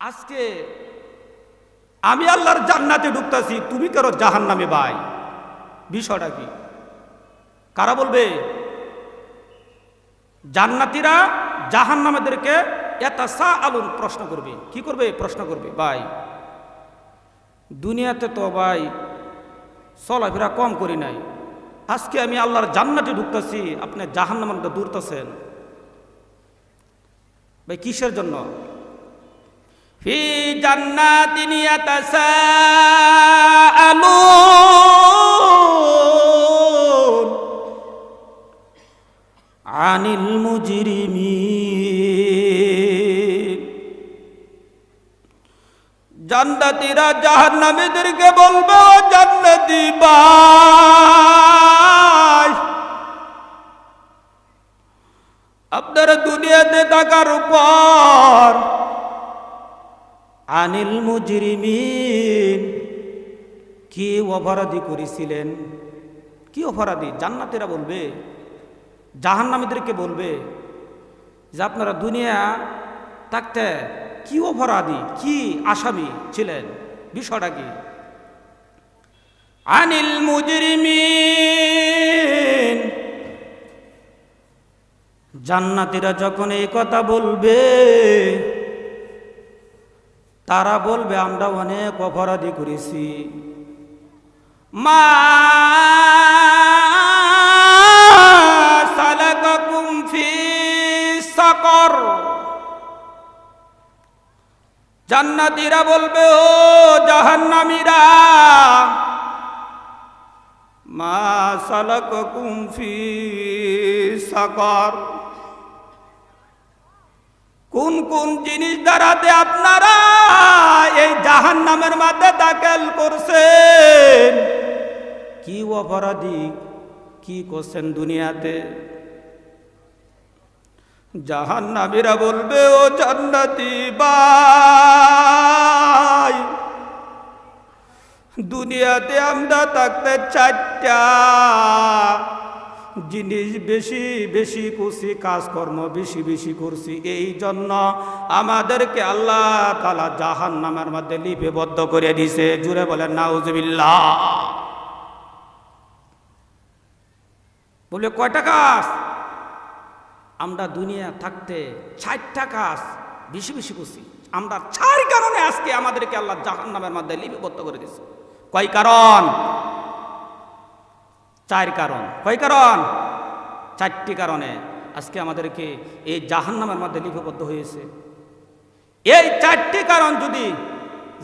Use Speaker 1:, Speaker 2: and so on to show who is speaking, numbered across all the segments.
Speaker 1: আজকে আমি আল্লাহর জান্নাতে ঢুকতেছি, তুমি কেন জাহান নামে ভাই? বিষয়টা কি? কারা বলবে? জান্নাতিরা জাহান নামেদেরকে এতাসা আলুন প্রশ্ন করবে। কি করবে? প্রশ্ন করবে, ভাই, দুনিয়াতে তো ভাই চলাফেরা কম করি নাই। আজকে আমি আল্লাহর জান্নাতে ঢুকতেছি, আপনি জাহান নামের দূরতেছেন ভাই, কিসের জন্য? ফি জান্নাতিন ইয়াতাসাআলুন আনিল মুজরিমিন। জান্নাতীরা জাহান্নামীদেরকে বলবে, ও জান্নাতি ভাই, আপনারা দুনিয়াতে থাকার পর আনিল মুজরিমিন। কি অপরাধী করেছিলেন? কি অপরাধী? জান্নাতেরা বলবে, জাহান্নামীদেরকে বলবে যে আপনারা দুনিয়া থাকতে কি অপরাধী, কি আসামি ছিলেন? বিষয়টা কি? আনিল মুজরিমিন। জান্নাতিরা যখন এই কথা বলবে তারা বলবে আমরা অনেক অপরাধী করেছি। জান্নাতীরা বলবে, ও জাহান্নামীরা, মা সালাকাকুম ফি সাকর। কোন কোন জিনিস দ্বারাতে আপনারা এই জাহান নামের মধ্যে দাখিল করছেন। কি অপরাধী? কি করছেন দুনিয়াতে? জাহান নামীরা বলবে, ও জান্নাতি বাই দুনিয়াতে আমরা থাকতে চারটা জিনিস বেশি বেশি করছি, কাজকর্ম বেশি বেশি করছি, এই জন্য আমাদেরকে আল্লাহ তালা জাহান নামের মধ্যে লিপিবদ্ধ করে দিছে জুড়ে বলেন নাউজবিল্লা বলে কয়টা কাজ আমরা দুনিয়া থাকতে ষাটটা কাজ বেশি বেশি করছি। আমরা চার কারণে আজকে আমাদেরকে আল্লাহ জাহান নামের মধ্যে লিপিবদ্ধ করে দিছে কয় কারণ? চার কারণ। কয় কারণ? চারটি কারণে আজকে আমাদেরকে এই জাহান নামের মধ্যে লিপিবদ্ধ হয়েছে। এই চারটি কারণ যদি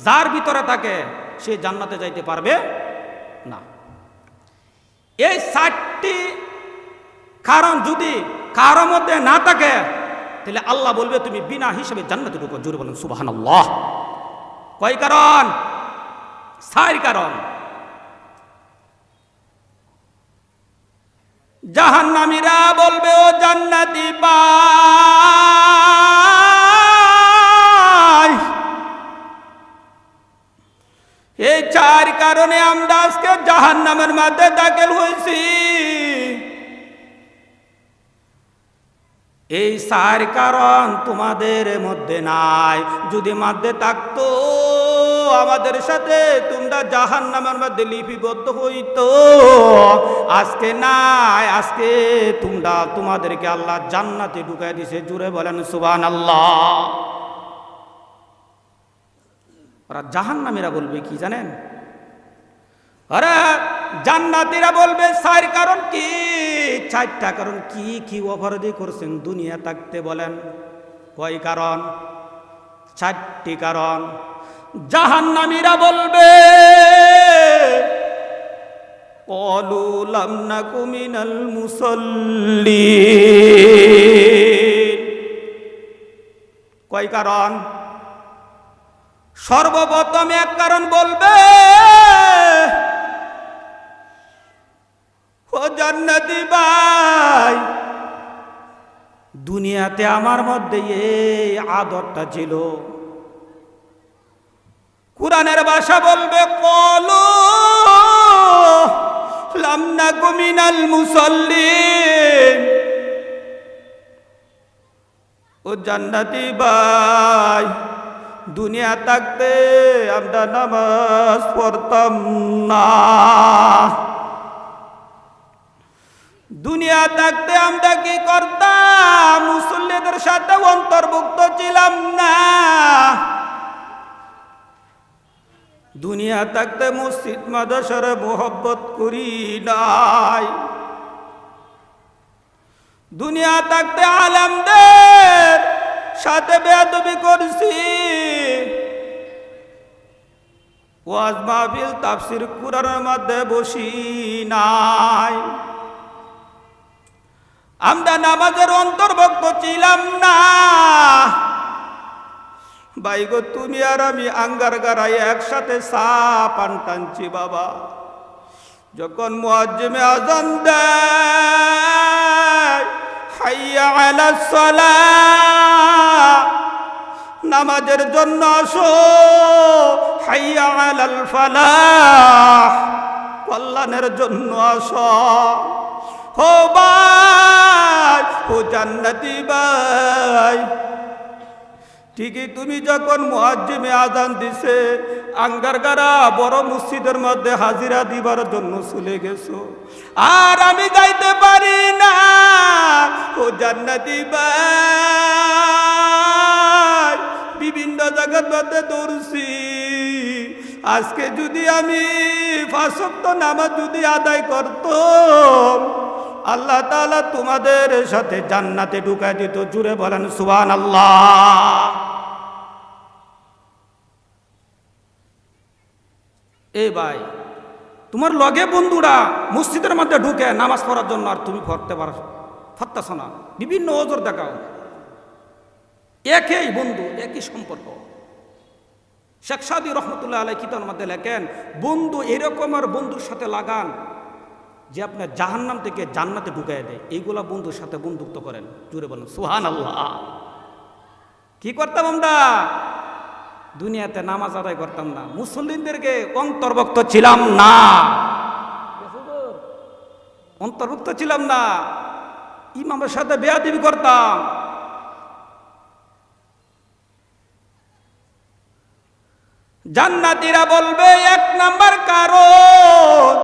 Speaker 1: যার ভিতরে থাকে, সে জান্নাতে যাইতে পারবে না। এই চারটি কারণ যদি কারোর মধ্যে না থাকে, তাহলে আল্লাহ বলবে, তুমি বিনা হিসেবে জান্নাতে ঢুকো। জোরে বলেন সুবাহান কয় কারণ? চার কারণ। জাহান্নামীরা বলবে, ও জান্নাতি পাই এই চার কারণে আমরা আজকে জাহান্নামের মধ্যে দাখিল হয়েছি। এই চার কারণ তোমাদের মধ্যে নাই। যদি মধ্যে থাকতো আমাদের সাথে তোমরা জাহান নামের মধ্যে লিপিবদ্ধ হইতো। আজকে নাই, আজকে তোমরা তোমাদেরকে আল্লাহ জান্নাতে ঢুকাই দিছে। জুড়ে বলেন সুবান আল্লাহ ওরা জাহান নামেরা বলবে কি জানেন? জান্নাতিরা বলবে, চার কারণ কি? চারটা কারণ কি কি অপরাধী করছেন দুনিয়া থাকতে বলেন। কয় কারণ? চারটি কারণ। জাহান্নামীরা বলবে না কুমিনাল মুসল্লি কয় কারণ? সর্বপ্রথম এক কারণ বলবে, ও জান্নাতি ভাই, দুনিয়াতে আমার মধ্যে এই আদরটা ছিল। কোরআনের ভাষা বলবে, কলো লামনা কুমিনাল মুসল্লিন। ও জান্নাতি ভাই, দুনিয়া থাকতে আমরা নামাজ পড়তাম না। দুনিয়া থাকতে আমরা কি করতাম? মুসল্লিদের সাথে অন্তর্ভুক্ত ছিলাম দুনিয়া থাকতে মসজিদ মাদাসার মোহব্বত করি নাই। দুনিয়া থাকতে আলমদের সাথে বেয়াদবি করছি। ওয়াজ মাহফিল, তাফসির কুরানের মধ্যে বসি নাই। আমরা নামাজের অন্তর্ভুক্ত ছিলাম না। বাইগো তুমি আর আমি আঙ্গার গারাই একসাথে চা পান টানছি বাবা। যখন মুয়াজ্জিমে আজান দেয়, হাইয়া আলা সালাহ নামাজের জন্য আসো, হাইয়া আলাল ফালাহ, কল্যাণের জন্য আসো। হো ভাই, ও জান্নাতি ভাই ঠিকই তুমি যখন মুয়াজ্জিমে আজান দিছে আঙ্গারগারা বড় মসজিদের মধ্যে হাজিরা দিবার জন্য চলে গেছো। আর আমি যাইতে পারি না, ও জান্নাতি বিভিন্ন জায়গার মধ্যে দৌড়ছি। আজকে যদি আমি ফাঁসক্ত নামাজ যদি আদায় করতাম আল্লাহ তালা তোমাদের সাথে জান্নাতে ঢুকাই দিত। জুড়ে বলেন সুবান আল্লাহ এ ভাই, তোমার লগে বন্ধুরা মসজিদের মধ্যে ঢুকে নামাজ পড়ার জন্য আর তুমি পড়তে পারো ফত্তাছ না। বিভিন্ন ওজোর দেখাও। একই বন্ধু, একই সম্পর্ক। শেখ সাদি রহমতুল্লাহ আলাই কিতার মধ্যে লেখেন, বন্ধু এরকম আর বন্ধুর সাথে লাগান যে আপনার জাহান্নাম থেকে জান্নাতে ঢুকাই দেয়, এইগুলা বন্ধুর সাথে বন্ধুত্ব করেন। জুড়ে বলেন সুহান আল্লাহ কি করতাম আমরা? দুনিয়াতে নামাজ আদায় করতাম না। মুসলিমদেরকে অন্তর্ভুক্ত ছিলাম না। অন্তর্ভুক্ত ছিলাম না। ইমামের সাথে বেয়াদিবি করতাম। জান্নাতিরা বলবে, এক নাম্বার কারণ